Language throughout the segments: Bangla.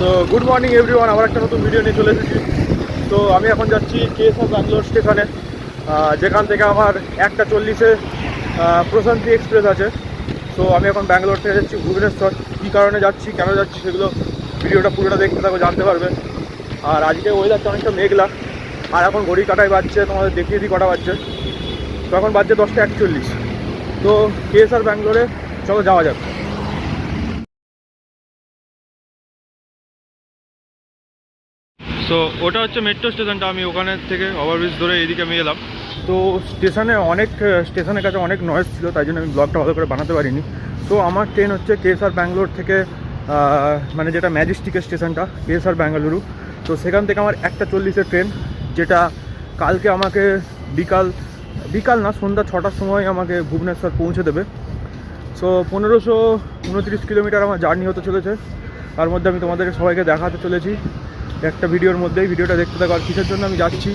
তো গুড মর্নিং এভরিওয়ান আবার একটা নতুন ভিডিও নিয়ে চলে এসেছি। তো আমি এখন যাচ্ছি কেএসআর ব্যাঙ্গালোর স্টেশনে। যেখান থেকে আমার একটা চল্লিশে প্রশান্তি এক্সপ্রেস আছে। তো আমি এখন ব্যাঙ্গালোর থেকে যাচ্ছি, ভুবনেশ্বর। কী কারণে যাচ্ছি, কেন যাচ্ছি সেগুলো ভিডিওটা পুরোটা দেখতে থাকো, জানতে পারবে। আর আজকে ওয়েদারটা অনেকটা মেঘলা। আর এখন ঘড়ি কাটায় বাজছে, তোমাদের দেখিয়ে দিই কটা বাজছে। তো এখন বাজছে দশটা একচল্লিশ। তো কেএসআর ব্যাঙ্গালোরে চলো, যাওয়া যাক। সো ওটা হচ্ছে মেট্রো স্টেশনটা আমি ওখানে থেকে ওভারব্রিজ ধরে এইদিকে আমি এলাম। তো স্টেশনে অনেক স্টেশনের কাছে অনেক নয়েজ ছিল, তাই জন্য আমি ব্লগটা ভালো করে বানাতে পারিনি। তো আমার ট্রেন হচ্ছে কেএসআর ব্যাঙ্গালোর থেকে মানে যেটা ম্যাজিস্টিকের স্টেশনটা কেএসআর ব্যাঙ্গালুরু তো সেখান থেকে আমার একটা চল্লিশের ট্রেন যেটা কালকে আমাকে বিকাল বিকাল না, সন্ধ্যা ছটার সময় আমাকে ভুবনেশ্বর পৌঁছে দেবে। সো পনেরোশো উনত্রিশ কিলোমিটার আমার জার্নি হতে চলেছে। তার মধ্যে আমি তোমাদের সবাইকে দেখাতে চলেছি। একটা ভিডিওর মধ্যেই ভিডিওটা দেখতে থাকো। আর কিসের জন্য আমি যাচ্ছি?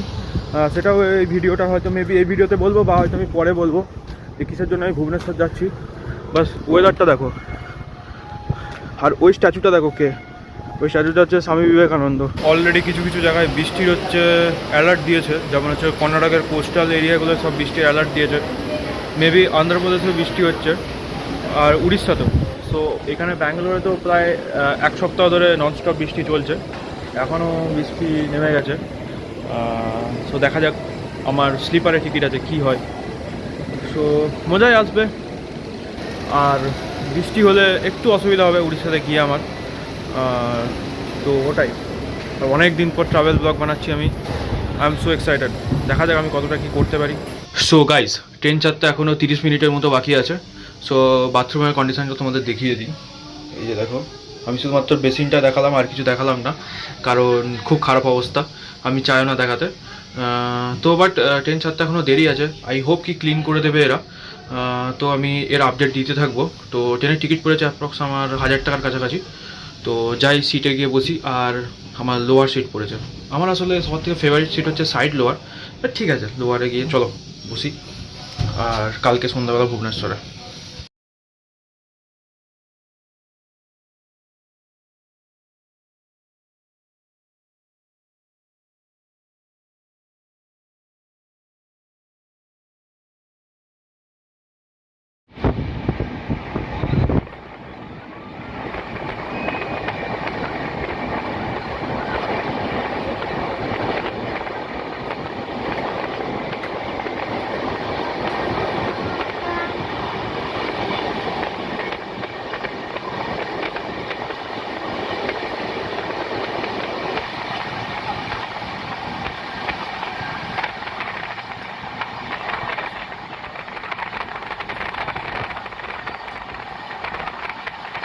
সেটাও এই ভিডিওটা হয়তো মেবি এই ভিডিওতে বলব বা হয়তো আমি পরে বলব যে কিসের জন্য আমি ভুবনেশ্বর যাচ্ছি। বাস ওয়েদারটা দেখো। আর ওই স্ট্যাচুটা দেখো কে? ওই স্ট্যাচুটা হচ্ছে স্বামী বিবেকানন্দ। অলরেডি কিছু কিছু জায়গায় বৃষ্টির হচ্ছে অ্যালার্ট দিয়েছে। যেমন হচ্ছে কর্ণাটকের কোস্টাল এরিয়াগুলো সব বৃষ্টির অ্যালার্ট দিয়েছে। মেবি অন্ধ্রপ্রদেশেও বৃষ্টি হচ্ছে। আর উড়িষ্যাতেও। সো এখানে ব্যাঙ্গালোরে তো প্রায় এক সপ্তাহ ধরে ননস্টপ বৃষ্টি চলছে। এখনও বৃষ্টি নেমে গেছে। সো দেখা যাক আমার স্লিপারে টিকিট আছে, কি হয়। সো মজাই আসবে। আর বৃষ্টি হলে একটু অসুবিধা হবে উড়িষ্যাতে গিয়ে আমার। তো ওটাই। অনেক দিন পর ট্রাভেল ব্লগ বানাচ্ছি আমি। আই এম সো এক্সাইটেড দেখা যাক আমি কতটা কি করতে পারি। সো গাইজ ট্রেন চারটা এখনও তিরিশ মিনিটের মতো বাকি আছে। সো বাথরুমের কন্ডিশনটা তোমাদের দেখিয়ে দিই। এই যে দেখো। আমি শুধুমাত্র বেসিনটা দেখালাম, আর কিছু দেখালাম না, কারণ খুব খারাপ অবস্থা। আমি চাইও না দেখাতে। তো বাট ট্রেন ছাড়তে এখনও দেরি আছে। আই হোপ কি ক্লিন করে দেবে এরা। তো আমি এর আপডেট দিতে থাকব। তো ট্রেনের টিকিট পড়েছে অ্যাপ্রক্স আমার হাজার টাকার কাছাকাছি। তো যাই সিটে গিয়ে বসি, আর আমার লোয়ার সিট পড়েছে। আমার আসলে সবার থেকে ফেভারিট সিট হচ্ছে সাইড লোয়ার ঠিক আছে লোয়ারে গিয়ে চলো, বসি। আর কালকে সন্ধ্যাবেলা ভুবনেশ্বরে।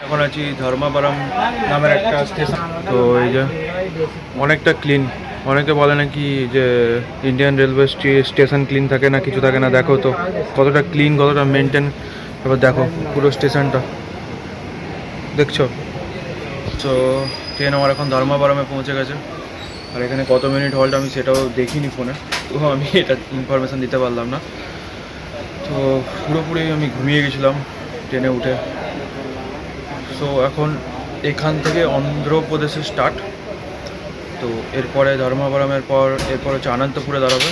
এখন আছি ধর্মাপারাম নামের একটা স্টেশন তো এই যে অনেকটা ক্লিন অনেকে বলে নাকি যে ইন্ডিয়ান রেলওয়ে স্টেশন ক্লিন থাকে না, কিছু থাকে না, দেখো তো কতটা ক্লিন কতটা মেনটেন এবার দেখো পুরো স্টেশনটা দেখছ? তো ট্রেন আমার এখন ধর্মাপারামে পৌঁছে গেছে। আর এখানে কত মিনিট হল্ট আমি সেটাও দেখিনি ফোনে তো আমি এটা ইনফরমেশান দিতে পারলাম না। তো পুরোপুরি আমি ঘুমিয়ে গেছিলাম ট্রেনে উঠে। সো এখন এখান থেকে অন্ধ্রপ্রদেশে স্টার্ট তো এরপরে ধর্মাবরমের পর এরপর হচ্ছে আনন্দপুরে দাঁড়াবে।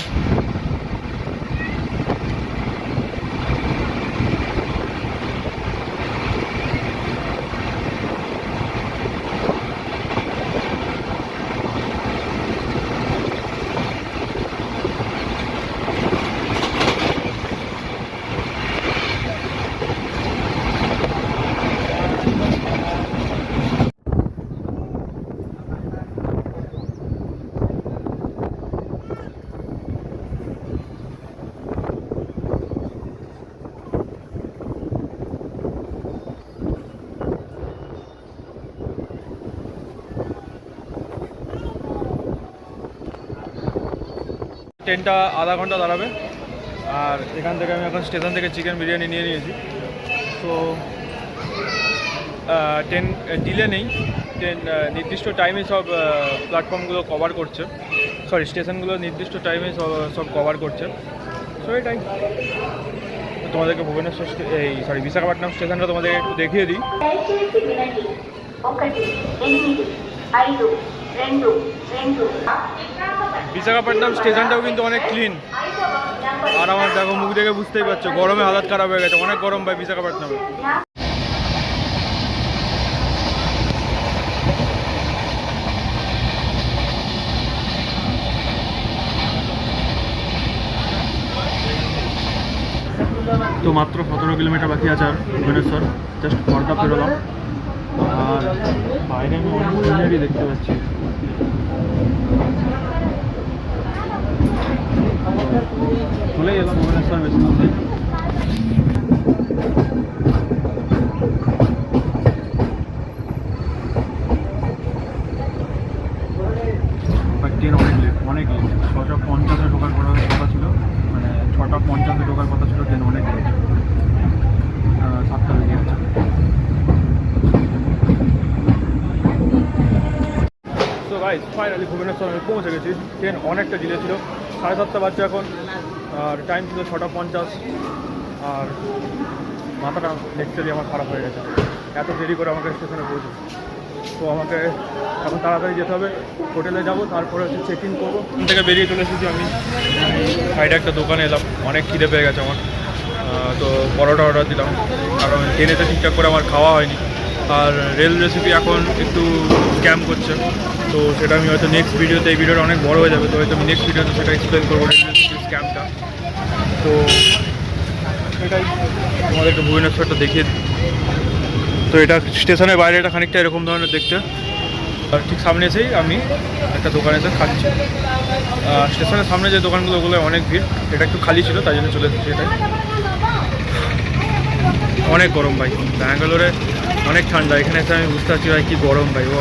ট্রেনটা আধা ঘন্টা দাঁড়াবে আর এখান থেকে আমি এখন স্টেশন থেকে চিকেন বিরিয়ানি নিয়ে নিয়েছি তো ট্রেন ডিলে নেই ট্রেন নির্দিষ্ট টাইমে সব প্ল্যাটফর্মগুলো কভার করছে সরি স্টেশনগুলো নির্দিষ্ট টাইমে সব সব কভার করছে সো এটাই তো তোমাদেরকে ভুবনেশ্বর স্টে- এই সরি বিশাখাপট্টনম স্টেশনটা তোমাদেরকে একটু দেখিয়ে দিই దయచేసి వినండి ఒకటి ఎనిమిది ఐదు రెండు రెండు বিশাখাপট্টনম স্টেশনটাও কিন্তু অনেক ক্লিন আর আমার দেখো মুখ দেখে বুঝতেই পারছ, গরমে হালাত খারাপ হয়ে গেছে, অনেক গরম ভাই বিশাখাপট্টনমে। তো মাত্র সতেরো কিলোমিটার বাকি আছে আর ভুবনেশ্বর জাস্ট পর্দা পেরোলাম। আর বাইরে আমি অনেক দেখতে পাচ্ছি। চলে এলাম ভুবনেশ্বর। ট্রেন অনেক লেট অনেক লেট ছটা পঞ্চাশে ঢোকার কথা ছিল মানে ছটা পঞ্চাশে ঢোকার কথা ছিল ট্রেন অনেক সাতটা বেজে গেছে। তো ভাই ফাইনালি ভুবনেশ্বর আমি পৌঁছে গেছি। ট্রেন অনেকটা ডিলে ছিল। সাড়ে সাতটা বাজছে এখন, আর টাইম ছিল ছটা পঞ্চাশ, আর মাথাটা লিটারালি আমার খারাপ হয়ে গেছে। এত দেরি করে আমাকে স্টেশনে পৌঁছে। তো আমাকে এখন তাড়াতাড়ি যেতে হবে হোটেলে যাব, তারপরে হচ্ছে চেক ইন করব থেকে বেরিয়ে চলে এসেছি আমি। সাইডে একটা দোকানে এলাম, অনেক খিদে পেয়ে গেছে আমার। তো পরোটা অর্ডার দিলাম। কারণ ট্রেনেতে ঠিকঠাক করে আমার খাওয়া হয়নি। আর রেল রেসিপি এখন একটু স্ক্যাম করছে। তো সেটা আমি হয়তো নেক্সট ভিডিওতে এই ভিডিওটা অনেক বড় হয়ে যাবে, তো হয়তো আমি নেক্সট ভিডিওতে সেটা এক্সপ্লেন করব রেল রেসিপি স্ক্যামটা তো এটাই, তোমাদেরকে ভুবনেশ্বরটা দেখিয়ে। তো এটা স্টেশনের বাইরে এটা খানিকটা এরকম ধরনের দেখতে। আর ঠিক সামনে এসেই আমি একটা দোকানে এসে খাচ্ছি। স্টেশনের সামনে যে দোকানগুলো ওগুলো অনেক ভিড়। এটা একটু খালি ছিল, তাই জন্য চলে এসেছি এটাই। অনেক গরম ভাই। ব্যাঙ্গালোরে অনেক ঠান্ডা। এখানে এসে আমি বুঝতে পারছি ভাই কী গরম ভাই ও।